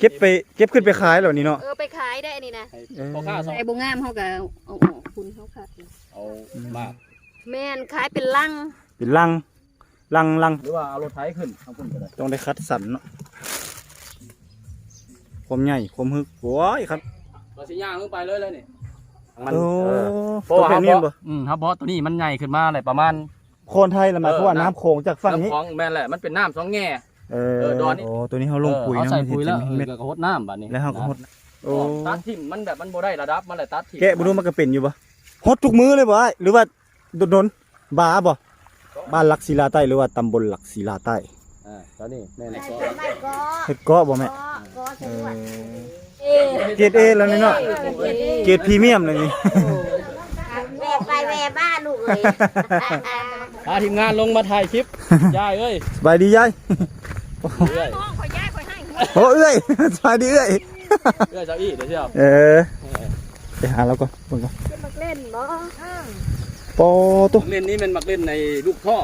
เก็บไปเก็บขึ้นไปขายแล้วนี่เนาะเออไปขายได้อันนี้นะให้เออพ่อค้าสองไอ้บ่งามเฮาก็เอาเอาออกคุณเฮาขาดอยู่เอามากแม่นขายเป็นลังเป็นลังลังลังหรือว่าเอารถไถขึ้นเอาขึ้นก็ได้ต้องได้คัดสรรเนาะความใหญ่ความฮึกโอ้ยครับเราสิย่างขึ้นไปเลยเลยนี่มันโอ้เออเพราะว่าคนี่รับบ่อืมครับบอสตัวนี้มันใหญ่ขึ้นมาเลยประมาณ โคนไทยละหมายความว่าเออน้ำโขงจากฝั่งนี้ น้ำของแม่นแหละมันเป็นน้ำสองแง่ เอเออดอนนี่ โอ้ตัวนี้เขาลงปุ๋ยเออนะเอาใส่มันปุ๋ยแล้วเห็นเอเม็ดอก็หดน้ำบัดนี้แล้วเขาก็หดโอ้ตัดทิ่มมันแบบมันบ่ได้ระดับมันเลยตัดทิ่มแกะบ่รู้มันก็เป็นอยู่บ่หดทุกมือเลยบ่อ้ายหรือว่าโดนๆบาบ่บ้านหลักศิลาใต้หรือว่าตำบลหลักศิลาใต้อ่าตอนนี้แม่นไม่ก็ไม่ก็เฮ็ดเกาะบ่แม่ก็ก็เอสวอดเอเกรด A แล้วนี่เนาะเกรดพรีเมียมเลยนี่ แม่ไปแม่บ้านลูกเอ้ยพาทีมงานลงมาถ่ายคลิป ยายเอ้ย สบายดียาย เอ้ยน้องขอยย้ายขอยให้โอ้เอ้ยสบายดีเอ้ยเอ้ยเจ้าอี้เดี๋ยวเชียวเออไปหาเราก่อนเบิ่งก่อนจะมาเล่นบ่ปอตุ๊เล่นนี้มันมักเล่นในลูกท่อ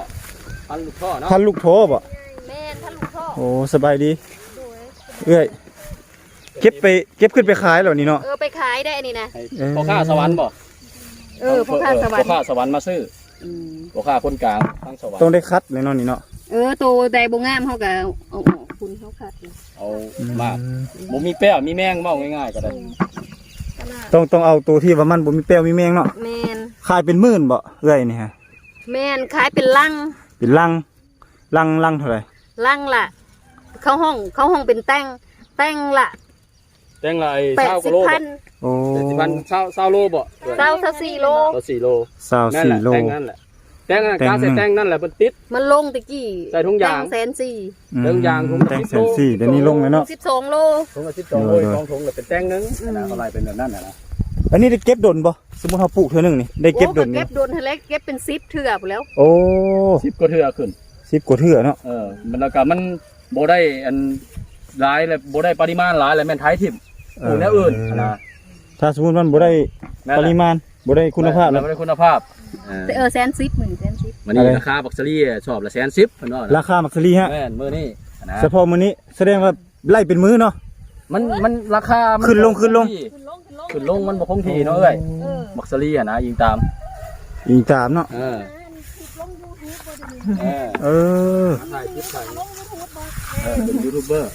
พันลูกท่อเนาะทันลูกโทบ่แม่นท่านลูกพ่อโอ้สบายดี ดูเอ้ยเอ้ยเก็บไปเก็บขึ้นไปขายแล้วนี่เนาะ เออไปขายได้อันนี้นะให้เออพ่อข้าสวรรค์บ่เออพ่อข้าสวรรพ่อค์ข้าสวรรค์มาซื้ออืม พ่อข้าคนกลางทั้งสวรรต้องค์ได้คัดเลยเนาะนี่เนาะ เออโตแต่บ่งามเฮาก็เอาเอาออกคุณเฮาขาดอยู่เอามากบ่มีแป้วมีแมงเมาง่ายๆก็ได้ขนาดต้องต้องเอาตัวที่ว่ามันบ่มีแป้วมีแมงเนาะแม่นขายเป็นหมื่นบ่เอ้ยนี่ฮะแม่นขายเป็นลังเป็นลังลังลังเท่าไหร่ลังละเข้าห้องเข้าห้องเป็นแต้งแต้งละแตงละไอ้แปดเช้าสิก็บโลพันโอ้แปดสิบพันเช้าเช้าโลบ่เจ้าเท่าสี่โลเช้าสี่โลสาวนั่นสี่แหละโล แตงนั่นแหละ แตงนั่นแตงการใส่หนึ่งแตงนั่นแหละมันติด มันลงตะกี้ใส่ถุงยางแต้แสนสี่อืมเรื่องยางผมแต่งแสนสี่เดี๋ยวนี้ลงเลยเนาะสิบสองโลถุงละสิบสองโลเออสองถุงเลยเป็นแตงหนึงนะอะไรเป็นแบบนั้นน่ะนะอันนี้ได้เก็บดนบ่สมมุติเราปลูกเท่านึงนี่ได้เก็บดโอ้นเก็บโดนเทเล็กเก็บเป็นซิปเถื่อไปแล้ว โอ้สิบก็เทื่อขึ้นสิบกว่าเทื่อเนาะเออมันแล้วก็มันโบได้อันหลายเลยโบได้ปริมาณหลายเลยแม่นไทยทิมปลูกแนวอื่นนะถ้าสมมุติมันบ่ได้แม่นปแหละริมาณบ่ได้คุณภาพแล้แล้ววบ่ได้คุณภาพแต่ เออแสนซิปหมื่นแสนซิปวันนี้อะไร ราคาบักซรี่ชอบละแสนสิบเพิ่นว่าราคามักซะลีฮะแม่นมื้อนี้นะเฉพาะมื้อนี้แสดงว่าไล่เป็นมื้อเนาะ มันมันราคามัขึ้นลงขึ้นลง ขึ้นลงขึ้นลงขึ้นลงมันบ่คงที่เนาะเอ้ยเออบักซรี่อะนะยิงตามอีกตามเนาะเออลงยูทูบบ่ได้เออเออ ถ่ายคลิปใส่เออเป็นยูทูบเบอร์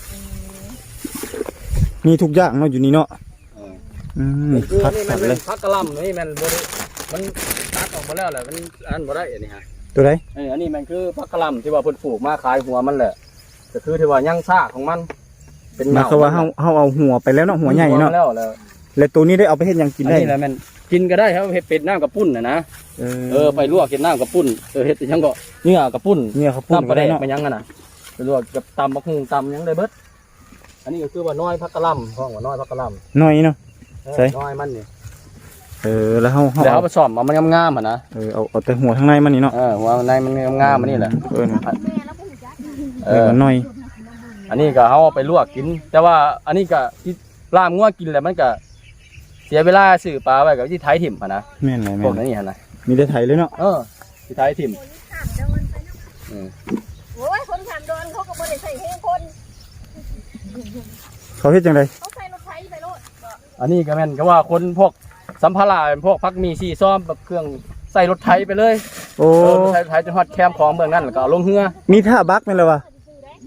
มีทุกอย่างเนาะอยู่นี่เนาะเอออืมนี่คือคัดนี่สรมันรเลยพักกะหล่ำนี่มันบ่ได้ มันตัดออกมาแล้วแหละมันอันบ่ได้อันนี้ฮะตัวใดเอออันนี้มันคือพักกะหล่ำที่ว่าเพิ่นปลูกมาขายหัวมันแหละก็คือที่ว่ายังซากของมัน เป็นหมายความว่าเฮาเฮาเอาหัวไปแล้วเนาะหัวใหญ่เนาะแล้วแล้วแล้วตัวนี้ได้เอาไปเฮ็ดหยังกินอันได้นี้แหละมันกินก็ได้ครับเฮ็ดเป็ดน้ำกับปุ้นน่ะนะเอเออไปลวกกินน้ำกับปุ้นเออเฮ็ดอีหยังก็เนื้อกับปุ้นเนี่ยเขาพูดน้ำปก็ลาแดได้กเนาะไปหยังกันน่ะไปลวกกับตำบักหุ่งตำหยังได้เบิดอันนี้ก็คือว่าน้อยพักกะหล่ำห้องว่าน้อยพักกะหล่ำน้อยเนาะเออใส่น้อยมันนี่ เออแล้วเฮาเฮาเดี๋ยวเอาเอาไปซ่อมเอามันงามๆอะนะเออเอาเอาแต่หัวข้างในมันนี่เนาะเออหัวในมันงามๆมันนี่แหละเออนะแม่แล้วผู้จัดเอเอออน้อยอันนี้ก็เขาเอาไปลวกกิน แต่ว่าอันนี้ก็ที่ล่ามงัวกินแล้วมันก็เสียเวลาซื้อปลาไว้กับที่ไทยถิ่มอะนะแม่นไหนพแม่วกนนั้นนี่ฮะนะมีแต่ไทยเลยเนาะเออที่ไทยถิ่มอืมโอ้ยคนขามโดนเขาก็บ่ได้ใส่เฮงคนเขาเฮ็ดจังไดเขาใส่รถไถไปโลดอันนี้ก็แม่นก็ว่าคนพวก สัมภาระพวกพักมีซีซ่อมแบบเครื่องใส่รถไถไปเลยโอ้เออใส่รถไถจนฮอดแคมป์ของเมืองนั้นแล้วก็เอาลงเรือมีท่าบักแม่นแล้ววะ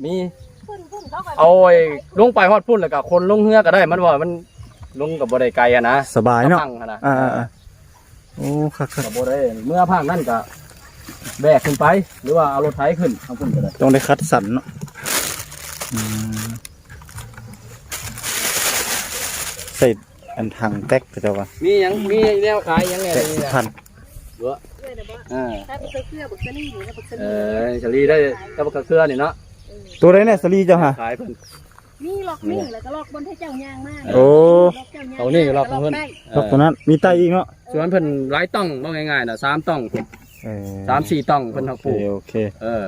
มีพุ่นพุ่นเขาก็เอาไอ้ลงไปฮอดพุ่นแล้วก็คนลงเรือก็ได้มันว่ามันลงกับบ่ได้ไกลอะนะสบายเนาะพังอะนะอ่าๆๆโอ้คักกับโบได้เมื่อภาคนั่นก็แบกขึ้นไป หรือว่าเอารถไถขึ้นทางพุ่นก็ได้ๆต้องได้คัดสรรเนาะอืมใส่ อันถังแต๊กก็จะว่ามีหยังมีแนวขายหยังไงแต๊กนี่สินะพันเพื่อนน่ะบ่อ่าถ้าไปเครือบักซะนี่นะบักซะเอนี่อชลีได้กระบอกกระเครือนี่เนาะตัวใดเนี่ยสลีเจ้าฮะ ขายเพิ่นมีหลอกนี่แล้วก็หลอกบนให้เจ้ายางมากโอ้ เอานี่หลอกของเพิ่นได้ดอกตัวนั้นมีไตอีกเนาะส่วนเพิ่นหลายต้องว่าง่ายๆน่ะสามต้องเออสามสี่ต้องเพิ่นทักโอปลูกเคโอเคเออ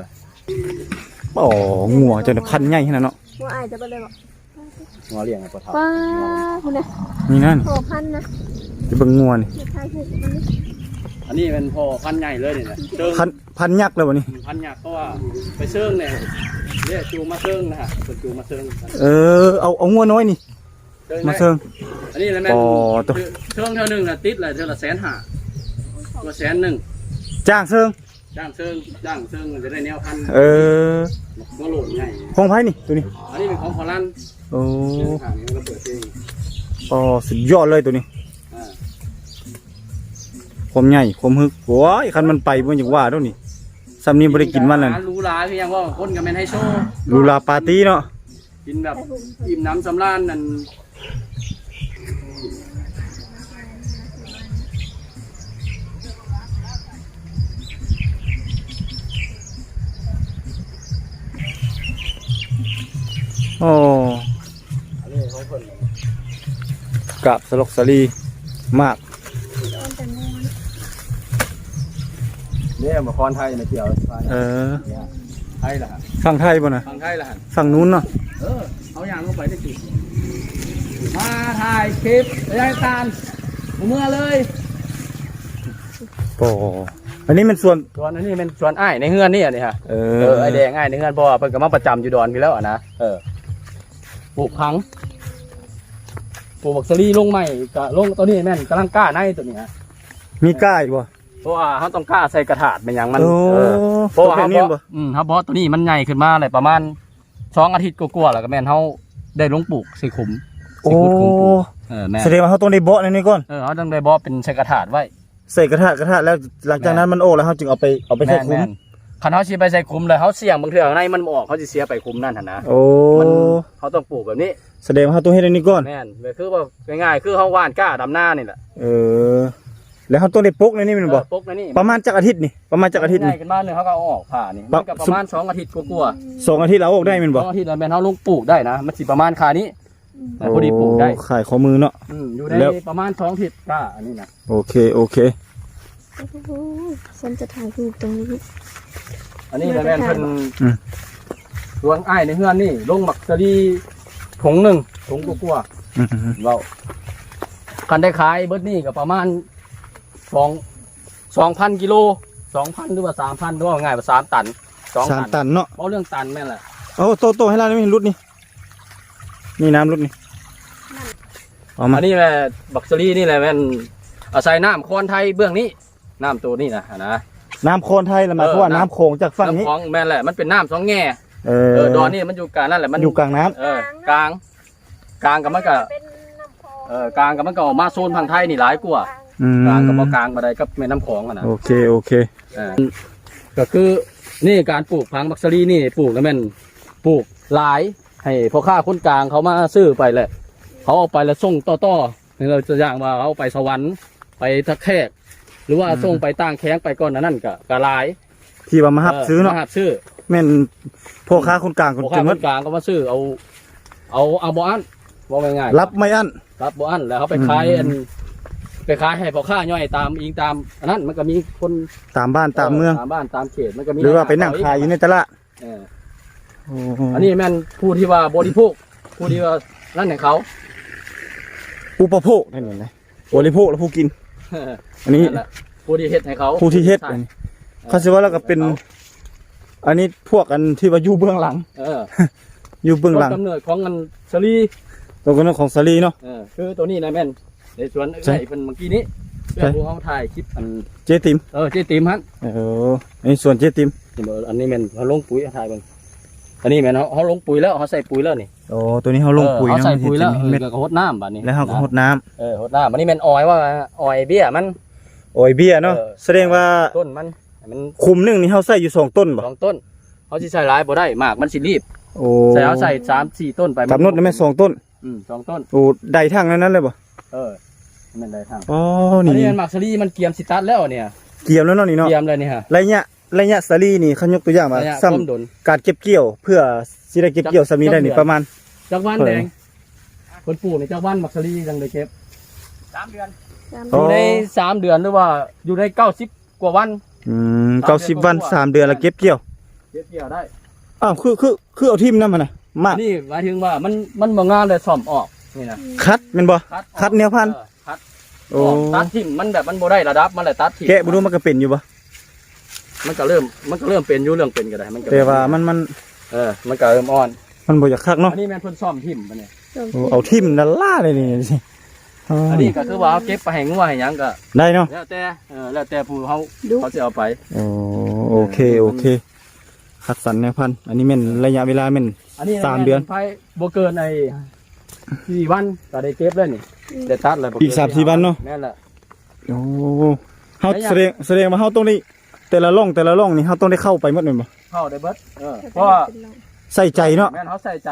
อ๋องัวเจ้าน่ะพันใหญ่ขนาดเนาะ ว่าอายจะไปเลยบอก หัวเลี้ยงกับปลาเทาป้าคุณน่ะนี่นั่นโหพันนะจะเบิ่งงัวนี่เด็กชายถูกมันนี่อันนี้เป็นพ่อพันธุ์ใหญ่เลยนี่นะเชิงพันพันยักษ์แล้ววะนี่พันธุ์ยักษ์เพราะว่าไปเชิงเนี่ยเนี่ยจูงมาเซิงนะฮะเป็นจูงมาเซิงเออเอาเอางัวน้อยนี่เซิงมาได้เซิง อันนี้แหละแม่นอ๋อตัวเซิงเท่านึงน่ะติดเลยเท่าละแสนห้าตัวแสนหนึ่งจ้างเซิงจ้างเซิงจ้างเซิงจะได้แนวพันธุ์เออมาโหลดง่ายของไผนี่ตัวนี้ อันนี้เป็นของพอลัน โอ้เดี๋ยวทางนี้เราเปิดเองอ๋อสุดยอดเลยตัวนี้อ่าความใหญ่ความฮึกโอ้ยคันมันไปบ่อย่างว่าเด้วนี่ซำนี้บ่ได้กินมันนั่นอาหารหรู้หลายคือยังว่าคนกับแมนไฮโซลูลาปาร์ตี้เนาะกินแบบอิ่มน้ำสำราญนั่นโอ้อันนี้ของคน กราบสลกสลีมากเนี่ยมาคอนไทยมาเกี่ยวเออไทยละฮะฝั่งไทยบ่น่ะฟังไทยละฮะฝั่งนู้นเนาะเออเอาอย่างลงไปได้จุดมาถ่ายคลิปไปได้ตาลเมื่อเลยโอ้อันนี้มันส่วนส่วนอันนี้เป็นส่วนอ้ายในเฮือนนี่อะนี่ฮะเอเออไอแดงอ้ายในเฮือนเพราะว่าเพิ่นก็มาประจำอยู่ดอนพี่แล้วอะนะเออปลูกพัง ปลูกบักสลีลงใหม่ก็ลงตัวนี้แม่นกำลังกล้าในตัวนี้ฮะมีก้าอีกบ่ เพราะว่าเขาต้องกล้าใส่กระถาดเป็นอย่างมันโอ้เออเพราะว่าตัวเขานี้บบ่อกอืมเขาบอกตัวนี้มันใหญ่ขึ้นมาเลยประมาณสองอาทิตย์กว่าๆแล้วก็แม่นเขาได้ลงปลูกใส่ขุมโอ้สิขุดขุมปลูกเออแม่นแสดงว่าเขาต้องได้เบาะในนี้ก่อน เออเขาต้องได้บอกเป็นใส่กระถาดไว้ ใส่กระทะกระทะแล้วหลังจากนั้นมันโอ้แล้วเขาจึงเอาไปเอาไปใส่คุ้มแนๆ คันเขาชีไปใส่ขุมเลยเขาเสี่ยงบางเทื่อข้างในมันบ่ออกเขาจะเสียไปขุมนั่นหั่นนะโอ้มันเขาต้องปลูกแบบนี้แสดงว่าเขาต้องเฮ็ดอันนี้ก่อน แม่นเลยคือว่าง่ายๆคือเขาหว่านกล้าดำหน้านี่แหละเออ แล้วเขาต้องได้ปลุกในนี้แมันบ่เออปลูกในนี่ประมาณจักอาทิตย์นี่ประมาณจักอาทิตย์ง่านี่ยขึ้นมาเนี่ยเขาก็เอาออกผ่านี่ปะมันก็ประมาณสองอาทิตย์กว่าๆสองอาทิตย์เราออกได้แมันสบ่องอาทิตย์แล้วแม่นเขาลงปลูกได้นะมันสิประมาณคานี้แต่พอดีปลูกได้โอ้ขายข้อมือเนาะ อืมอยู่แล้ได้ว ประมาณสองอาทิตย์ก็อันนี้นะโอเคโอเคโอ้โห ฉันจะถ่ายรูปตรงนี้ อันนี้นะแม่นเพิ่นอืม สวนอ้ายในเฮือนนี่ลงหมักสะดีถุงหนึ่งถุงกลัวอืมๆเราคันได้ขายเบิดนี่ก็ประมาณสองสองพันกิโลสองพันหรือว่าสามพันหรือว่าง่ายกว่าสามตันสองสามตันตันเนาะเอาเรื่องตันแม่นแหละเอาโตโตให้เราได้ไหมรุดนี่นี่น้ำรุดนี่เอามาอันนี้แม่บักสะดีนี่แหละแม่นอาศัยน้ำคอนไทยเบื้องนี้ น้ำตัวนี้นะนะน้ำโคลนไทยละหมายความว่าเออน้ำน้ำโขงจากฝั่งนี้น้ำของแม่นแหละมันเป็นน้ำสองแง่เอเอออดอนนี่มันอยู่กลางนั่นแหละมันอยู่กลางน้ำเออกลาง กลางกับมันก็เป็นน้ำคลองเออกลางกับมันก็ออกมาโซนทางไทยนี่หลายกว่าอืมกลางกับบ่กลางมาได้กับแม่น้ำของอะนะโอเคโอเค เออก็คือนี่การปลูกพังบักซารีนี่ปลูกแล้วแม่นปลูกหลายให้พ่อค้าคนกลางเขามาซื้อไปแหละ เขาเอาไปแล้วส่งต่อๆนี่เราจะอย่างว่าเขาเอาไปสวรรค์ไปทักแขก หรือว่าส่งไปต่างแข้งไปก่อนอันนั่นก็ก็หลายที่ว่ามาหับซื้อเนาะมาหับซื้อแม่นพ่อค้าคนกลางคนพ่อจัค้างหควัดนกลางก็มาซื้อเอาเอาเอาบ่อันว่าง่ายๆรับไม่อั้นรับบ่อันแล้วเขาไปขายอืมอันไปขายให้พ่อค้าย่อยตามอิงตามอันนั้นมันก็มีคนตามบ้านตามเมืองตามบ้านตามเขตมันก็มีหรือว่าไปนั่งขายอยู่ในตลาดเออโอ้อันนี้แม่นผู้ที่ว่าบริโภคผู้ที่ว่านั่นของเขา อุปโภคนั่นเองนะบริโภคแล้วผู้กิน อันนี้นั่นแหละผู้ที่เฮ็ดให้เขาผู้ที่เฮ็ดใช่อันนี้เขาสิว่าแล้วก็เป็น อันนี้พวกอันที่ว่าอยู่เบื้องหลัง เอออยู่เบื้องหลังต้นกำเนิดของมันสลีตัวคนนั้นของสาลีเนาะ เออคือตัวนี้นะแม่นในสวนใช่ไอ้เพิ่นเมื่อกี้นี้ใช่เพื่อนผู้เขาถ่ายคลิปอันเจติมเออเจ๊ติ๋มฮั่นเอออันนี้ส่วนเจติมนี่เบิ่งอันนี้แม่นเขาลงปุ๋ยถ่ายเบิ่ง อันนี้แม่นเขาเขาลงปุ๋ยแล้วเขาใส่ปุ๋ยแล้วนี่โอ้ตัวนี้เขาลงปุ๋ยเออเขานะใส่ปุ๋ยแล้วเม็ดเออก็หดน้ำบัดนี้แล้วเขาก็หดน้ำเออหดน้ำอันนี้แม่นออยว่าออยเบี้ยมัน โอ้ยเบี้ยเนาะเออ แสดงว่าต้นมันให้มันคุมหนึงนี่เขาใส่อยู่สองต้นบ่สองต้นเขาสิใส่หลายบ่ได้หมากมันสิรีบโอ้ใส่เอาใส่สามสี่ต้นไปกำหนดได้ไหมสองต้นอืมสองต้น โอ้ใดทางนั้นนั้นเลยบ่เออให้มันได้ทางอ๋ออันี่นนี้มันหมากสลีมันเกียมสิตัดแล้วเนี่ย เกี่ยวแล้วเนาะนี่เนาะเกียมเลยนี่ฮะระยะ ระยะสาลีนี่เขายกตัวอย่างมาระยะซ้ำต้มดนการเก็บเกี่ยว เพื่อสิได้เก็บเกี่ยวสามีได้นี่จักเดือนประมาณจักวันเออแดงคนปลูกในจักวันหมากสลีจังได้เก็บสามเดือนโอ้อยู่ในสามเดือนหรือว่าอยู่ในเก้าสิบกว่าวัน อืมสามเก้าสิบเดือนวันกว่าสามเดือนแล้วเก็บเกี่ยวเก็บเกี่ยวได้ อ้าวคือคือคือเอาทิมนั่นมันน่ะมากนี่หมายถึงว่ามันมันบ่งานเลยซ่อมออกนี่นะคัดแมันบ่คัดออกคัดแนวพันธุ์ เออคัดโอ้ออกตัดทิ่มมันแบบมันบ่ได้ระดับมันเลยตัดทิ่มแกะบ่รู้มันก็เป็นอยู่บ่ มันก็เริ่มมันก็เริ่มเป็นอยู่เรื่องเป็นก็ได้มันก็แต่ว่ามันมันเออมันก็เริ่มอ่อนมันบ่อยากคักเนาะอันนี้แม่นเพิ่นซ่อมทิ่มปะเนี่ยโอ้เอาทิ่มดันล่าเลยนี่สิอ๋ออันนี้ก็คือว่าเอาเก็บไปให้งัวให้หยังก็ได้เนาะแล้วแต่เออแล้วแต่ผู้เขาดูเขาจะเอาไปโอ้โอเคโอเคคัดสรรแนวพันธุ์อันนี้แม่นระยะเวลาแม่นอันนี้สามเดือนไปบ่เกินไอ้สี่วันก็ได้เก็บแล้วนี่ได้ตัดเลยบ่เนอีกสามสี่วันเนาะแม่นแหละโอ้เฮาแสดงแสดงว่าเฮาต้องได้ แต่ละร่องแต่ละร่องนี่เฮาต้องได้เข้าไปหมดแม่นบ่เข้าได้เบิดเออเพราะว่าใส่ใจเนาะแม่นเขาใส่ใจ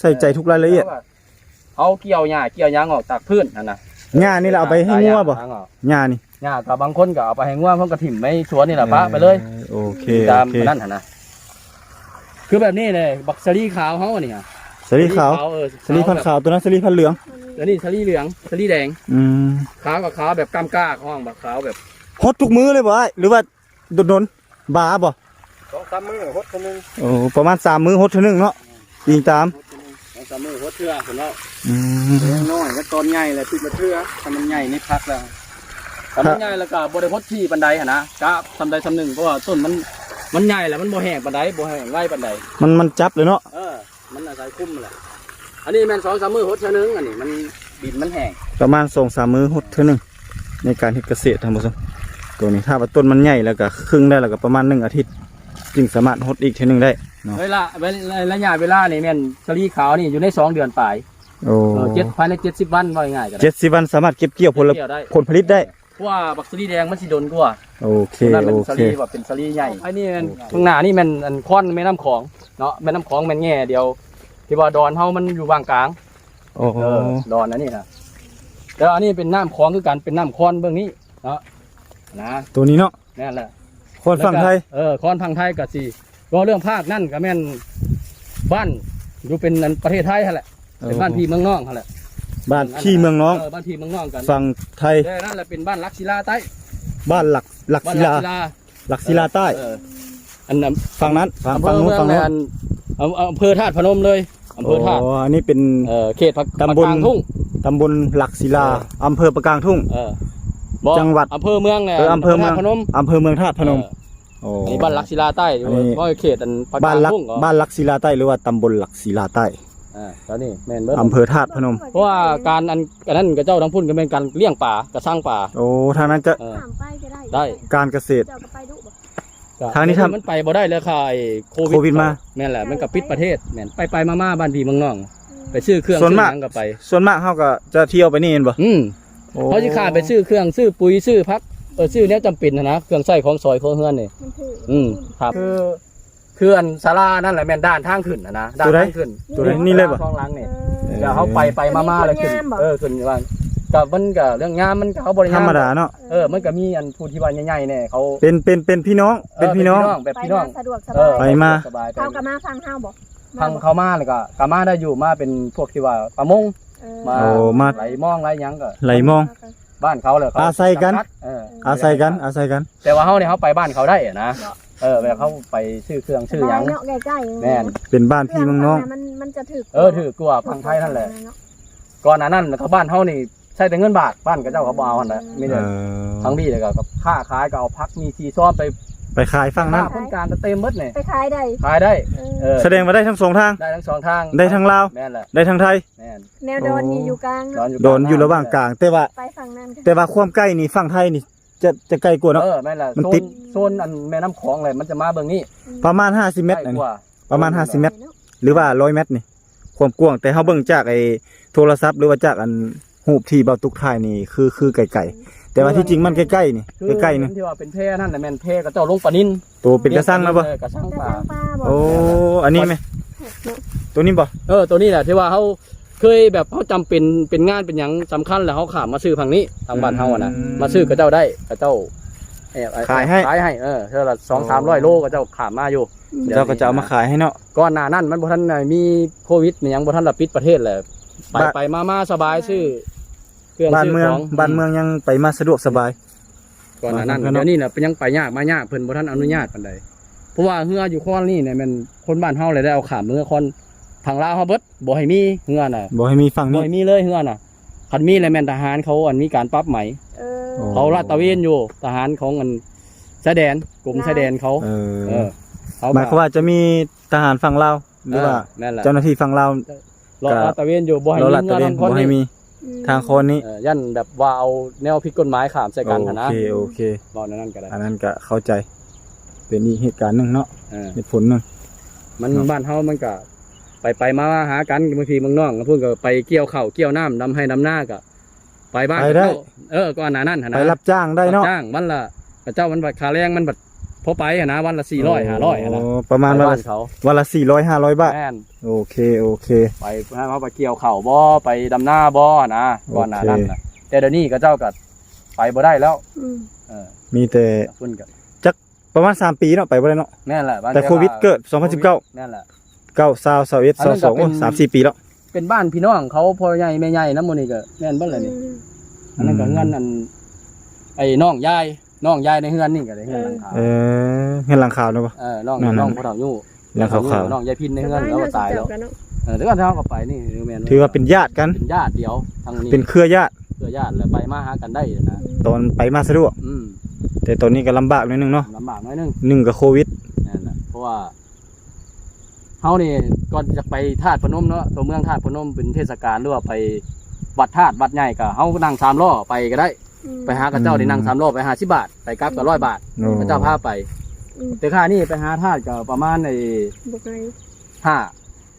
ใส่ใจทุกรายละเอียดเขาเกี่ยวหญ้าเกี่ยวยางออกจากพื้นนั่นน่ะหญ้านี่เราเอาไปให้งัวบ่หญ้าออกหญ้านี่หญ้ากับบางคนก็เอาไปให้งัวเพิ่นก็ถิ่มไม่สวนนี่แหละปะไปเลยโอเคตามโอเคนั่นหั่นนะคือแบบนี้เลยบักสลีขาวเฮานี่ฮะสลีขาวเออสลีพันธุ์ขาวตัวนั้นสลีพันธุ์เหลืองแล้วนี่สลีเหลืองสลีแดง อืมขาวกับขาวแบบกำก้าห้องแบบขาวแบบฮดทุกมื้อเลยบ่อ้ายหรือว่า โดนๆบาบ่สองสามมือหดคนนึงโอ้ประมาณสามมื้อฮดเท่านึงเนาะยิงตามสองสามมือหดเทื่อคนเนาะอืมเลี้ยงน้อยก็ตอนใหญ่เลยติดมาเทื่อถ้ามันใหญ่นี่พักแล้วถ้ามันใหญ่แล้วก็บ่ได้หดที่บันไดหั่นนะกะทำใดทำหนึ่งเพราะว่าต้นมันมันใหญ่แล้วมันบ่แห้งบันไดบ่แห้งไร่บันไดมันมันจับเลยเนาะเออมันอาศัยคุ้มแหละอันนี้แม่นสองสามมือหดเท่านึงอันนี้มันดินมันแห้งประมาณสองสามมื้อฮดเท่านึงในการเฮ็ดเกษตรท่านผู้ชม ตัวนี้ถ้าว่าต้นมันใหญ่แล้วก็ครึ่งได้แล้วก็ประมาณหนึ่งอาทิตย์ จึงสามารถฮดอีกเท่านึงได้เนาะเวลาเวลาระยะเวลานี่แม่นสลีขาวนี่อยู่ในสองเดือนปลายโอ้เออเจ็ดภายในเจ็ดสิบวันว่าง่ายๆก็ได้เจ็ดสิบวันสามารถเก็บเกี่ยวผลเกี่ยวได้ผลผลิตได้เพราะว่าบักสลีแดงมันสิโดนกว่าโอเคนั่นเป็นโอสเคลีแบบเป็นสลีใหญ่อันนี้มันข้างหน้านี่มันอันค้อนแม่น้ำของเนาะแม่น้ำของแม่นแง่เดียว ที่ว่าดอนเฮามันอยู่บางกลางโอ้เออดอนอันนี้นะแล้วอันนี้เป็นน้ำคลองคือกันเป็นน้ำคอนเบื้องนี้เนาะ นะตัวนี้เนาะนั่นแหละคนฝั่งไทยเออคอนฝั่งไทยกับสี่ก็เรื่องภาคนั่นก็แม่นบ้านอยู่เป็นอันประเทศไทยหั่นแหละเป็นบ้านพี่เมืองน้องหั่นแหละบ้านพี่เมืองน้องเบ้านพี่เมืองน้องกันฝั่งไทยแต่นั่นแหละเป็นบ้านลักศิลาใต้ บ้านหลักหลักบ้านศิลัลากศิลาหลักศิลาใต้เอออันนั้นฝั่งนั้นฝั่งอำเภฝั่งอนู้นเมืองฝั่งในนู้นอันอำอำเภอธาตุพนมเลยอำเภอธาตุโอ้อันนี้เป็นเออเขตพักตำบลปากกลางทุ่งตำบลหลักศิลาอำเภอประกางทุ่งเออบ่ จังหวัดอำเภอเมืองเนี่ยเอออำเภอเมืองธาตุพนมอำเภอเมืองธาตุพนมเออโอ้อันนี้บ้านลักศิลาใต้อยู่อันนี้เพราะเขตอันปากกบ้าลานงลักทุ่งเหรอบ้านหลักศิลาใต้หรือว่าตำบลหลักศิลาใต้อ่าตอนนี้แม่นเบิดอำเภอธาตุพนม เพราะว่าการอันอันนั้นกับเจ้าทั้งพุ่นก็เป็นการเลี้ยงป่ากระสร้างป่าโอ้ทางนั้นจะเออถามไปก็ได้ได้การเกษตรเจ้าก็ไปดูบ่ก็ทางนี้ทำมันไปบ่ได้เลยค่ะไอ้โควิดโควิดมาแม่นแหละมันก็ปิดประเทศแม่นไปไปมามาบ้านพี่เมืองน้อง ไปซื้อเครื่องส่วนซื้อมากหยังก็ไป ส่วนมากเขาก็จะเที่ยวไปนี่เห็นบ่อืมโอ้ เขาสิขาดไปซื้อเครื่องซื้อปุ๋ยซื้อพักเออซื้อเนี้ยจำเป็นนะนะเครื่องใช้ของซอยของเฮือนนี่มันถืออืมครับคือคืออันศาลานั่นแหละแม่นด้านทางขึ้นนะนะด้านทางขึ้นตัวไหนนี่เลยบ่คลองหลังนี่เออเดี๋ยวเขาไปไปมามาแล้วขึ้นอันนี้คนงามบ่เออขึ้นว่ากับมันก็เรื่องงานมันก็เขาบริธรรมดาเนาะเออมันก็มีอันผู้ที่ว่าใหญ่ๆเนี่ยเขาเป็นเป็นเป็นพี่น้องเป็นพี่น้องแบบไปพี่น้องมาสะดวกสเอบาอยไปมาสบายไปเขาก็มาฟังเฮาบ่ทางเขามาเลยก็กามาได้อยู่มาเป็นพวกที่ว่าประมงเออ มาโอ้มาไหลมองไหลหยังก็ไหลมอง บ้านเขาเลยเขาอาศัยกัน จำดเอออาศัยกันอาศัยกัน แต่ว่าเขาเนี่ยเขาไปบ้านเขาได้อะนะเออแบบเขาไปซื้อเครื่องซื้อหยัง เนาะใกล้ๆแม่น เป็นบ้านพี่เมืองน้อง มันมันจะถึกเออถือกลัวพังไทยนั่นแหละก่อนหน้านั้นเขาบ้านเขานี่ใช้แต่เงินบาทบ้านกับเจ้าเขาบเอาหันแหละไม่เอได้อทั้งดีเลยก็กับค่าขายก็เอาพักมีทีซ่อมไป ไปขายฝั่งนั้นค่าคนการเต็มหมดเนี่ยไปขายได้ขายได้เออเออแสดงมาได้ทั้งสองทาง ได้ทั้งสองทางได้ทั้งลาว แม่นแหละได้ทั้งไทย แม่นแนวโดนนี่อยู่กลางนอนเนาะอยู่โดนอยู่ระหว่างกลาง แต่ว่า ไปฝั่งนั้นกันแต่ว่าความใกล้นี่ฝั่งไทยนี่ จะจะไกลกว่าเนาะ เออแม่นแหละมันโซตินด โซนอันแม่น้ำคลองเลยมันจะมาเบื้องนี้ประมาณ 50 เมตรใกอัล้นกนี้ว่าประมาณ 50 เมตร หรือว่า 100 เมตรนี่ ความกว้าง แต่เฮาเบิ่งจากไอ้โทรศัพท์หรือว่าจากอันรูปที่เบาตุกถ่ายนี่คือคือไกลๆ แต่ว่าที่จริงมันใกล้ๆนี่คือใกล้ๆนี่ที่ว่าเป็นแพร่นั่นแหละแม่นแพร่กับเจ้าลงปลานินตัวเป็นกระสังนะบ่เออกระสังจะปลาสร้างป้าบ่โอ้อันนี้ไหมตัวนี้บ่เออตัวนี้แหละที่ว่าเขาเคยแบบเขาจำเป็นเป็นงานเป็นอย่างสำคัญแล้วเขาขามมาซื้อพังนี้ทางบ้านเฮาอะนะมาซื้อกับเจ้าได้กับเจ้าเอ่อขายให้ขายให้เออเท่าละสองสามร้อยโลกับเจ้าขามมาอยู่เดี๋ยวเจ้าก็จะเอามาขายให้เนาะก่อนหน้านั้นมันบ่ทันได้มีโควิดมันยังบ่ทันระปิดประเทศเลยไปบ้านไปมามาสบายซื้อเครื่องบ้านซื้อเมืองของบ้านเมืองยังไปมาสะดวกสบาย ก่อนหน้านั้นบ้านเมือง เดี๋ยวนี้น่ะเป็นยังไปยากมายากเพิ่นบ่ทันอนุญาตปานใดเพราะว่าเฮืออยู่คอนนี่เนี่ยมันคนบ้านเฮาเลยได้เอาขามเมืองคอนทางลาวเฮาเบิดบ่ให้มีเฮือน่ะบอกให้มีฝั่งบ่นี้ให้มีเลยเฮือน่ะคันมีแล้วแม่นทหารเขาอันมีการปรับใหม่เอโอ้อเขาลาดตระเวนอยู่ทหารของอันชายแดนกลุ่มชายแดนเขาเอเอออเขาหมายความว่าจะมีทหารฝั่งลาวหรือว่า แม่นแหละเจ้าหน้าที่ฝั่งลาวรอลาดตระเวนอยู่บ่ให้เรามีลัดตระเวนเงินบ่ให้มี ทางคนนี้เออยันแบบว่าเอาแนวผิดกฎหมายข้ามใส่กันโอหั้นนะเคโอเค บอกนั่นก็ได้อันนั้นก็เข้าใจ เป็นอีกเหตุการณ์หนึงเนาะเออเหตุผลหนึงมันเนาะบ้านเฮามันก็ไปไปมามาหากันบางทีเมืองนอกเพิ่นก็ไปเกี่ยวข้าวเกี่ยวน้ำดำให้ดำหน้าก็ไปบ้านไปได้เขาเออก็อันนั้นนั่นหั่นนะ ไปรับจ้างได้เนาะรับจ้างวันละแต่เจ้ามันบัดค่าแรงมันบัด พอไปหั่นนะวันละ400 500หั่นนะโอ้ประมาณไปวันบ้าละนเขาวันละสี่ร้อยห้าร้อยบาทแม่นโอเคโอเค ไปให้เขาไปเกี่ยวข้าวบ่ไปดำหน้าบ่นะก่อนหน้านั้นนะแต่เดี๋ยวนี้ก็เจ้าก็ไปบ่ได้แล้วอืมเออมีแต่เพิ่นก็ประมาณสามปีเนาะไปบ่ได้เนาะแม่นแหละบ้านแต่โควิดเกิด2019แม่นแหละเก้าสาวสาวเอ็ดอันสานั้วนสองก็เป็นสามสี่ปีแล้วเป็นบ้านพี่น้องเขาพ่อใหญ่แม่ใหญ่น้ำมันนี่ก็แม่นเบิ่เลยนี่อันนั้นก็อืมเงินอันไอ้น้องยาย น้องยายในเฮือนนี่ก็ได้เฮือนหลังคาเออเห็นหลังข่าวเนาะปะเออน้องนั่นๆน้องพ่อเฒ่ายู่หลังข่าวข่าวน้องยายพินในเฮือนแล้วก็ตายแล้วกันเนาะเออแต่ว่าเฮาก็ไปนี่แม่นถือว่าเป็นญาติกัน เป็นญาติเดียวทางนี้เป็นเครือญาติเพื่อญาติแล้วไปมาหากันได้นะตอนไปมาสะดวก อืมแต่ตอนนี้ก็ลำบากนิดนึงเนาะลำบากหน้อยนึง หนึ่งกับโควิด นั่นแหละเพราะว่าเฮานี่ก่อนจะไปธาตุพนมเนาะตัวเมืองธาตุพนมเป็นเทศกาลหรือว่าไปวัดธาตุวัดใหญ่ก็เฮานั่งสามล้อไปก็ได้ ไปหากระเจ้าได้นั่งสามล้อไปหาสิบาท ไปกลับก็ร้อยบาทโอ้พระเจ้าพาไป อืม แต่ค่านี่ไปหาธาตุก็ประมาณในบ่ไกลห้า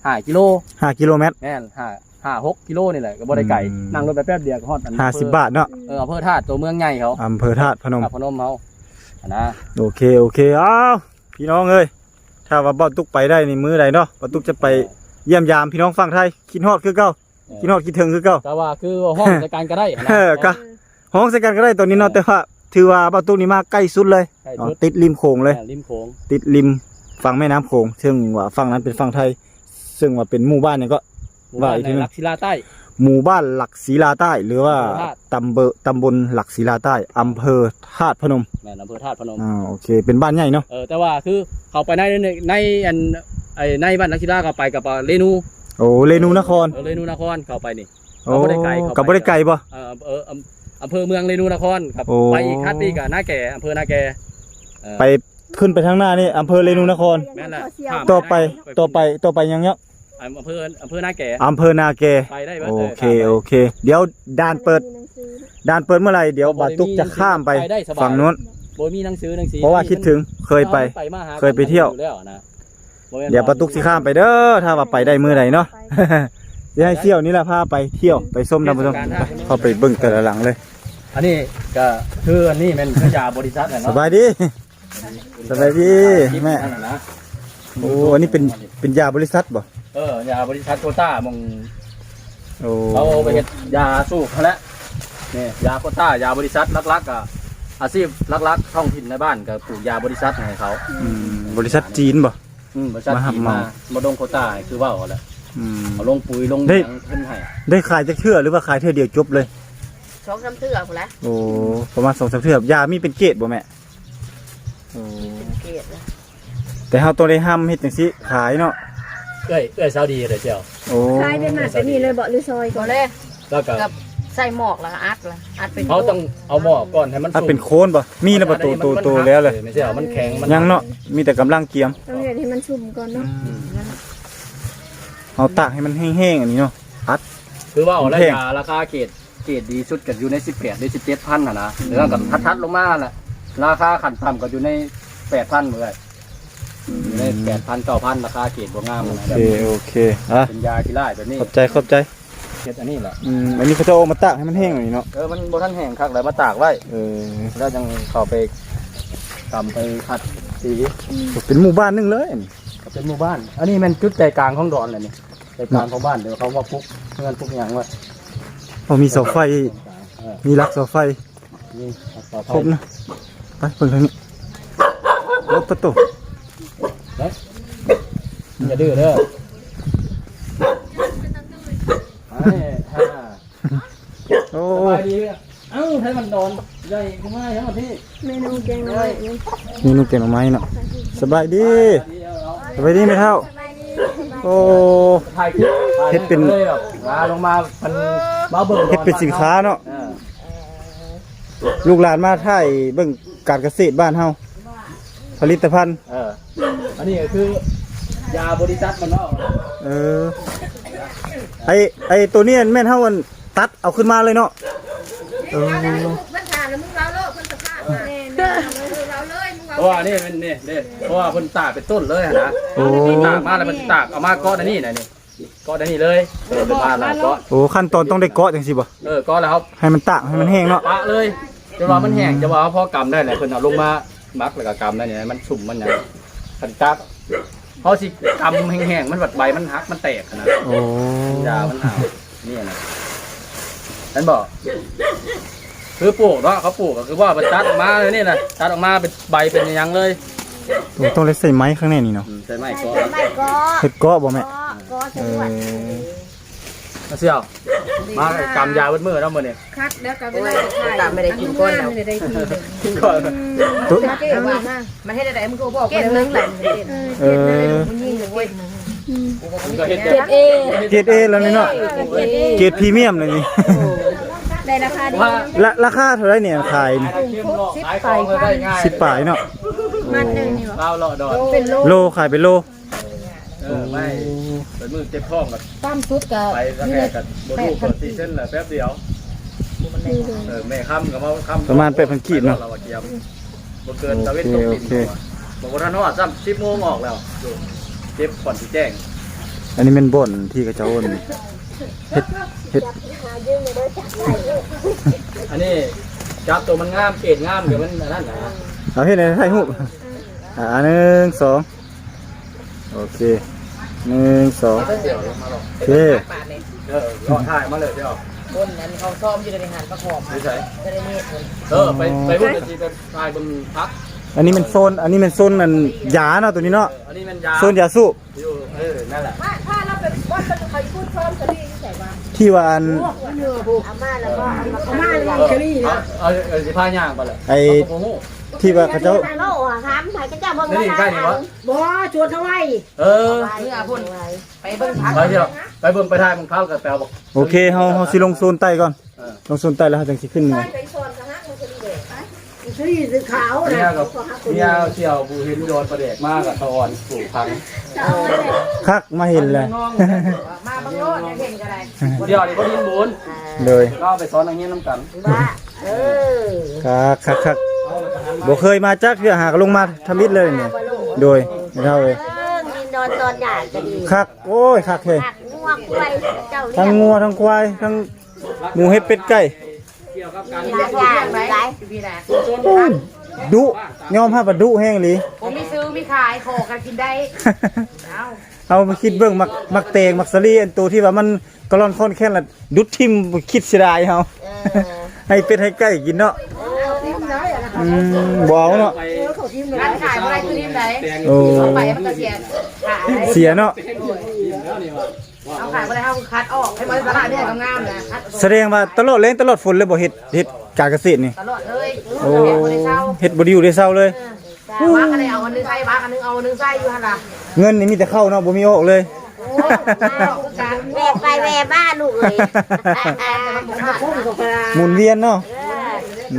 ห้ากิโลห้ากิโลเมตร แม่นห้าห้าหกกิโลนี่แหละก็บ่ได้ไกลอืม นั่งรถไปแป๊บเดียวก็ฮอดอันห้าสิบบาทเนาะเอออำเภอธาตุตัวเมืองใหญ่เขาอำเภอธาตุพนมธาตุพนมเขาอันนะโอเคโอเคอ้าวพี่น้องเอ้ยถ้าว่าเบ้าตุกไปได้ในมื้อใดเนาะเบ้าตุกจะไปเยี่ยมยามพี่น้องฝั่งไทยคิดฮอดคือเก่าคิดฮอดคิดถึงคือเก่า แต่ว่าคือห้องจัดการก็ได้นะ เออก็ ห้องใส่กันก็ได้ตอนนี้เนาะแต่ว่าถือว่าเบ้าตุกนี่มาใกล้สุดเลยใช่เนาะชุด ติดริมโขงเลยแม่นริมโขงติดริมฝั่งแม่น้ำโขงซึ่งว่าฝั่งนั้นเป็นฝั่งไทย ซึ่งว่าเป็นหมู่บ้านเนี่ยก็ หมู่บ้านว่าอีกทีในหนึ่ง ลักศิลาใต้ หมู่บ้านหลักศิลาใต้ หรือว่าอำเภอธาตุ ตำเบอตำบลหลักศิลาใต้อำเภอธาตุพนมแม่นอำเภอธาตุพนม อ่าโอเค เป็นบ้านใหญ่เนาะเออแต่ว่าคือเขาไปในในในอันไอในบ้านนักกีฬาเขาไปกับเรนูโอ้เรนูนครเออเรนูนครเขาไปนี่ โอ้เขาบ่ได้ไกลเขาไป กับบ่ได้ไกลบ่ เออเอออำ อำเภอเมืองเรนูนครครับโอ้ ไปอีกคัดนี่กับนาแก่อำเภอนาแก่เออไปขึ้นไปทางหน้านี่อำเภอเรนูนคร แม่นแหละต่อไปต่อไปต่อไปยังเนี้ยอำเภออำเภอนาแก่อำเภอนาเกไปได้เบิดโอลยเคโอเค เดี๋ยวด่านเปิดด่านเปิดเมื่อไหร่เดี๋ยวบาตุกจะข้ามไปได้สบายฝั่งนู้น โบมีหนังสือหนังสือเพราะว่าคิดถึงเคยไป มาหาเคยไปเที่ยว อแล้วนะบ่แม่นเดี๋ยวปาตุกสิข้ามไปเด้อถ้าว่าไปได้มื้อใดเนาะ จะให้เที่ยวนี่แหละพาไปเที่ยวไปส้มดำไปส้มไปเข้าไปเบิ่งแต่ละหลังเลย อันนี้ก็คืออันนี้มันคือยาบริษัทน่ะสเนาะบายดีสบายดีแม่นั่นน่ะนะโอ้อันนี้เป็นเป็นยาบริษัทบ่เออยาบริษัทโคต้ามองโอ้เขาเอาไปเฮ็ดยาสูบเขาแล้วนี่ยาโคต้ายาบริษัทลักๆอะอาชีพลักๆท้องถิ่นในบ้านก็ปลูกยาบริษัทให้เขาอืมบริษัทจีนบ่ อืมบริษัทมาหับที่มา มามาดงโคต้าให้คือว่าเอาแหละ อืม เอาลงปุ๋ยลงได้หยังขึ้นให้ได้ขายจักเทื่อหรือว่าขายเทื่อเดียวจบเลย สองสามเทื่อพุ่นละโอ้ประมาณ2-3เทื่อยามีเป็นเกรดบ่แม่โอ้เกลียดเลยแต่เฮาต้องได้ห้ามเฮ็ดจังซี่ขายเนาะเอ้ยเอ้ยซาวดีเลยเจ้าโอ้คลายเป็นหมาดเป็นนี่เลยบ่หรือซอยก่บ่อนเลยแล้วก็กับใส่หมอกแล้วก็อัดละอัดเป็นเขาต้องเอาหม้อก่อนให้มันถ้าสุกเป็นโคนบ่มีแล้วบ่โตโตโตแล้วเลยไม่ใช่เอามันแข็งมันยังเนาะมีแต่กำลังเกียมต้องเรียนให้มันชุ่มก่อนเนาะ เอาตากให้มันแห้งๆอันนี้เนาะคือว่าเอาแล้วแพงยาราคาเกรดเกรดดีสุดก็อยู่ใน18หรือ17พันน่ะนะแล้วก็ทัดๆลงมาแหละราคาขั้นต่ำก็อยู่ใน8,000เหมือนกันอยู่ใน8,000 9,000ราคาเกรดบ่งามโอนะเคโอเคอะเป็นยากีฬาแบบนี้ขอบใจขอบใจเฮ็ดอันนี้แหละอืมอันนี้เขาจะเอามาตากให้มันแห้งหน่อยเนาะเออมันบ่ทันแห้งคักเลยมาตากไว้เออแล้วยังเข้าไปตำไปขัดสีเป็นหมู่บ้านหนึงเลยอันนี้ก็เป็นหมู่บ้าน อันนี้มันจุดใจกลางของดอนเลยนี่ ใจกลางของบ้านเดี๋ยวเขาว่าปุ๊กเงินปุ๊กหยังไว้พอมีเสาไฟ เออมีลักเสาไฟ นี่ต่อไปครบนะไปเพิ่งทางนี้รถประตูอย่าดื้อเด้อไปฮ่าโอ้สบายดีเด้อเอ้าให้มันนอนใหญ่ขึ้นมาให้มันที่เมนูแกงน้อยนี่นี่นุ่งเก่งหน่อไม้เนาะสบายดี ดีเอาเอาสบายดีไหมเท่าโอ้ถ่ายคลิปถ่ายเฮ็ดเป็นลยแบบมาลงมามันมาเบิ่งเฮ็ดเป็นสินค้าเนาะเออลูกหลานมาถ่ายเบิ่งการเกษตรบ้านเฮาผลิตภัณฑ์ เอออันนี้ก็คือยาบริษัทมันเนาะเออไอไอตัวเนี้แม่นเฮามันตัดเอาขึ้นมาเลยเนาะเออมันถามแล้วมึงเราโลกมันสภาพมา แม่ เออเรา เลยมึงเพราะว่านี่มันนี่นี่เพราะว่าเพิ่นตากเป็นต้นเลยอะนะโอ้ ตากมาแล้วมันตากเอามาเกาะในนี่น่ะนี่เกาะในนี่เลยเออเป็นมาแล้วเกาะโอ้ขั้นตอนต้องได้เกาะจังสิบ่เออเกาะแล้วครับให้มันตากให้มันแห้งเนาะปะเลยจะว่ามันแห้งจะว่าพอกำได้แหละเพิ่นเอาลงมามักแล้วก็กำได้เนี่ยมันสุ่มมันหยังคันจับเพราะสิกำแห้งๆมันบัดใบมันหักมันแตกนะ โอ้ยามันหาวนี่นะฉันบอก คือปลูกเนาะเขาปลูกก็คือว่ามันตัดออกมาเลยนี่นะตัดออกมาเป็นใบเป็นหยังเลยโอ้ต้องได้ใส่ไม้ข้างในนี่เนาะอืมใช่ไหมก็ไม่ก็เฮ็ดเกาะบ่แม่ ก็ก็เอจะด้วยอมาเสี่ยวมากำยาเบิดมือแล้วมือเนี่ยคัดแล้วก็ไม่ได้ถ่ายไม่ได้กินก้อนแล้วไม่ได้ทีกินก่อนตัวเก็บว่ามามันให้ได้ไหนมึงก็บอกเก็บนึงแหละเออมึงยิงเลยเว้ยมันก็เฮ็ดเก็บเอเกรด A แล้วนี่เนาะเกรดพรีเมียมเลยนี่ ได้ราคาดีว่าละราคาเท่าไหร่เนี่ยขายนี่เข้มเนาะขายของเลยได้ง่ายสิบปลายเนาะมันหนึงนี่บ่เราเลาะดอนเป็นโลโลขายเป็นโลเออไม่เป็นมือเจ็บท้องกับตั้มสุดกับไปแล้วแกกับโดนลูกเปิดซีเส้นแหละแป๊บเดียวเออแม่ค่ำกับมาค่ำประมาณ8,000กีบเนาะเราเกียมบ่เกินตะเวนตกดินโอเคบอกว่าท่านว่าซ้ำสิบโมงออกแล้วเจ็บก่อนที่แจ้งอันนี้เป็นบ่อนที่กระเจ้าอั่น เฮ็ดเฮ็ดอันนี้จับตัวมันงามเกรดงามเดี๋ยวมันอันนั่นนะเอาเฮ็ดในถ่ายรูปอ่าหนึ่งสองโอเคหนึ่งสองเดี๋ยวมาหรอกโอเคเออรอถ่ายมาเลยเดี๋ยวบนนั้นเขาซ้อมอยู่ในหันประกอบไม่ใช่จะได้เมฆเออไปไปพูดกันทีไปถ่ายบนพักอันนี้เป็นโซน อันนี้เป็นโซนอันยาเนาะตัวนี้เนาะ อันนี้มันยา โซนยาสูบอยู่เออนั่นแหละถ้าถ้า เราเป็นวัดเป็นใครพูดซ้อมจะดีใส่ว่าที่ว่าอันอาม่าแล้วก็อาม่าเลย เออเอาเอาสิพาย่างไปเลยไอ้โอ้โหที่ว่าเขาเจ้าโลอะครับใครก็จะเบิ่งนี่ใกล้นี่วะบ่ชวนเขาไว้เออเมื่อพุ่นไปเบิ่งพักไปเถอะไปเบิ่งไปถ่ายมึงเข้ากับแปลบอกโอเคเฮาเฮาสิลงโซนใต้ก่อนเออลงโซนใต้แล้วเฮาจังสิขึ้นมา ไปชวนกันฮ สีสีขาวเนี่นะยกับเนี่ยเสี่ยวบูเห็นโดนประเดกมากกับตะอ่อนปลูกพังคักมาเห็นเลย มาบางโลดเห็นกันไรเดี๋ยวนี่พอดีบุญเลยก็ไปสอนอย่างเงี้ยน้ำกันว่าเออคักคักคักบ่เคยมาจักเทื่อหากลงมาทำอิฐเลยเนี่ย โดยไม่เท่าเลยกินนอนตอนใหญ่ก็ดีคักโอ้ยคักแท้หักงวกไว้เจ้าทั้งงัวทั้งควายทั้งหมูเห็ดเป็ดไก่เกี่ ยวกับการหลายอย่างไหมพี่นะอู้ดุยอมให้ว่าดุแห้งอีหลีผมมีซื้อมีขายโคกันกินได้เอาเอามาคิดเบิ่งมักมักเตงมักสลีอันตัวที่ว่ามันกระลอนค่อนแค่ละดุดทิมคิดเสียดายเฮาให้เป็ดให้ไก่กินเนาะบอาเนาะร้านขายอะไรคือที่ไหนโอ้ไปมันก็เสียเสียเนาะ เอาขายอะไรเอาคัดออกให้มันตลาดเนี่ยงามๆนะคัดแสดงว่าตลอดแรงตลอดฝนเลยบ่เฮ็ดเฮ็ดการเกษตรนี่ตลอดเลยโอ้เฮ็ดบ่ได้เช่าเฮ็ดบ่ได้อยู่ได้เศร้าเลยว่ากันเลยเอาอันนึงใส่บ้าอันนึงเอาอันนึงใส่อยู่หั่นล่ะเงินนี่มีแต่เข้าเนาะบ่มีออกเลย แวกไปแวกบ้านลูกเอ้ยมาพุ่งกับปลาหมุนเวียนเนาะ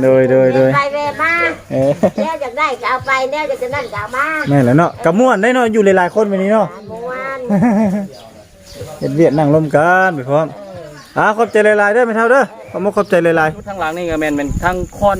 เลยเลยเลยไปแวกมาเออแนวอยากได้ก็เอาไปแนวอยากจะนั่นก็เอามาแม่นแหล้วเนาะกะม่วนได้เนาะอยู่หลายๆคนแบบนี้เนาะเมื่อวาน เฮ็ดเวียดนั่งร่วมกันไปพร้อมอ่าขอบใจหลายๆเด้อแม่เฒ่าเด้อขอบคุณขอบใจหลายชุดทางหลังนี่ก็แม่นเป็นทางคอน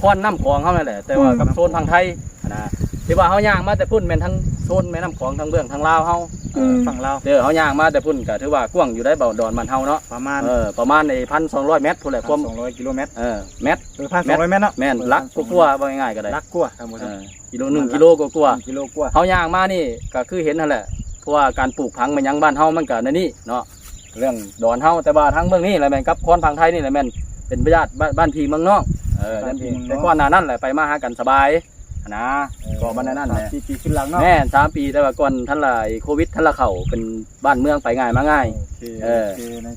คอนน้ำของเขานั่นแหละแต่ว่ากับโซนทางไทยนะที่ว่าเขาย่างมาแต่พุ่นแม่นทั้งโซนแม่น้ำของทางเบื้องทางลาวเฮาเออๆฝั่งลาวเด้อเขาย่างมาแต่พุ่นก็ถือว่ากว้างอยู่ได้เบาดอนมันเฮาเนาะประมาณเออประมาณในพันสองร้อยเมตรพุ่นแหละความ200กิโลเมตรเออเมตร หรือ1,200เมตรเนาะแม่นลักกลัวาๆว่าง่ายๆก็ได้ลักกว่าครับผมเออกิโลหนึ่งกิโลกว่าๆกิโลกว่าเฮาย่างมานี่ก็คือเห็นนั่นแหละเพ ราะว่าการปลูกพังมันยังบ้านเฮามันก็ในนี่เนาะเรื่องดอนเฮาแต่ว่าทั้งเมืองนี่แหละแม่นกับคอนพังไทยนี่แหละแม่นเป็นญาติบ้านบ้านพี่เมืองนอกเออนั่นเองแต่ก่อนหน้านั้นแหละไปมาหากันสบายนะก็บ้านนั้นแหละปีปีขึ้นหลังเนาะแม่นสามปีแต่ว่าก่อนท่านละไอ้โควิดท่านละเข้าเป็นบ้านเมืองไปง่ายมาง่ายเออ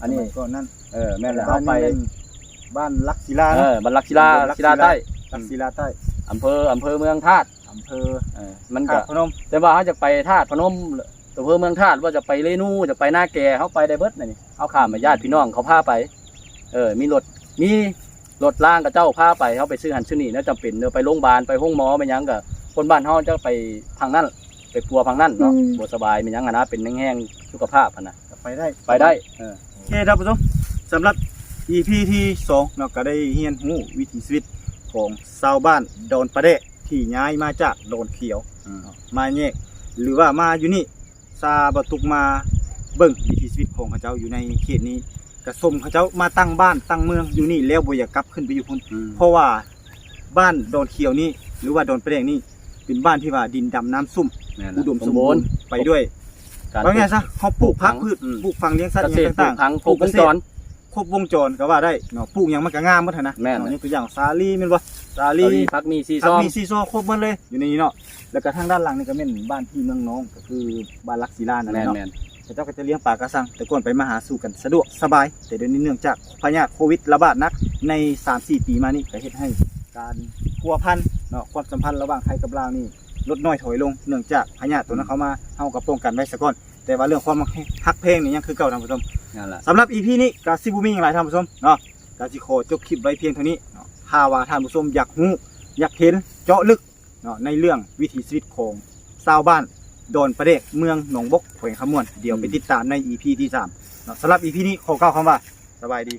อันนี้ก่อนนั้นเออแม่นแหละเอาไปบ้านลักศิลาเอเนาะอบันลักศิลาศิลาใต้ลักศิลาใต้อำเภออำเภอเมืองธาตุอำเภอเออมันธาก็ตุพนมแต่ว่าเขาจะไปธาตุพนม ตัวเพื่อเมืองธาตุว่าจะไปเลนูจะไปหน้าแก่เขาไปได้เบิดน่ะนี่เขาข้ามมาญาติพี่น้องเขาพาไป เออ มีรถมีรถล่างกับเจ้าพาไปเขาไปซื้อหันซื้อนี่นะจำเป็นเนอะไปโรงพยาบาลไปห้องหมอไปหยังกับคนบ้านเฮาจะไปทางนั้นไปปัวทางนั้นเนาะบ่สบายมันหยังอะนะเป็นแห้งๆสุขภาพอะนะไปได้ไปได้เออโอเคท่านผู้ชมสำหรับ EP ที่2เนาะก็ได้เรียนรู้วิถีชีวิตของชาวบ้านโดนประเดะที่ย้ายมาจากโดนเขียวอืมมาแยกหรือว่ามาอยู่นี่ ซาบตุกมาเบิ่งวิถีชีวิตของเขาเจ้าอยู่ในเขตนี้กระสมเขาเจ้ามาตั้งบ้านตั้งเมืองอยู่นี่แล้วบ่อยากกลับขึ้นไปอยู่พุ่นอืม เพราะว่าบ้านโดนเขียวนี่หรือว่าโดนประเดงนี่เป็นบ้านที่ว่าดินดำน้ำซุ่มแม่นอุดมสสมมบูบูรรณ์ณ์ไปด้วยการว่าไงซะเขาปลูกพักพืชอืมปลูกฟังเลี้ยงสัตว์เกอษย่างตรปลูต่ากงพังๆครบวงจร ครบวงจรก็ว่าได้เนาะปลูกหยังมันก็งามหมดหั้นนะแม่น เนาะนี่ตัวอย่างสาลีแม่นบ่ สาลีลีพักมีซีผัซกองมีซีซอครบหมดเลย อยู่ในนี้เนาะแล้วก็ทางด้านหลังนี่ก็แม่นบ้านพี่เมืองน้องก็คือบ้านลักศิลานั่นแหแม่ละนเนาะแม่นแต่เจ้าก็จะเลี้ยงปลากระสัง แต่ก่อนไปมาหาสู่กันสะดวกสบาย แต่เดี๋ยวนี้เนื่องจากพยาธิโควิดระบาดหนักใน 3-4 ปีมานี่ก็เฮ็ดให้การพัวพันเนาะความสัมพันธ์ระหว่างไทยกับลาวนี่ลดน้อยถอยลงเนื่องจากพยาธิตัวนั้นเข้ามาเฮาก็ป้องกันไว้ซะก่อน แต่ว่าเรื่องความฮักเพลงนี่ยังคือเก่าท่านผู้ชม นั่นแหละสำหรับ EP นี้ก็สิบ่มีหยังหลายท่านผู้ชมเนาะก็สิขอจบคลิปไว้เพียงเท่านี้เนาะ ถ้าว่าท่านผู้ชมอยากรู้อยากเห็นเจาะลึกเนาะในเรื่องวิถีชีวิตของชาวบ้านดอนประเดกเมืองหนองบกแขวงขมวน เดี๋ยวไปติดตามใน EP ที่3เนาะสำหรับ EP นี้ขอกล่าวคำว่าสบายดี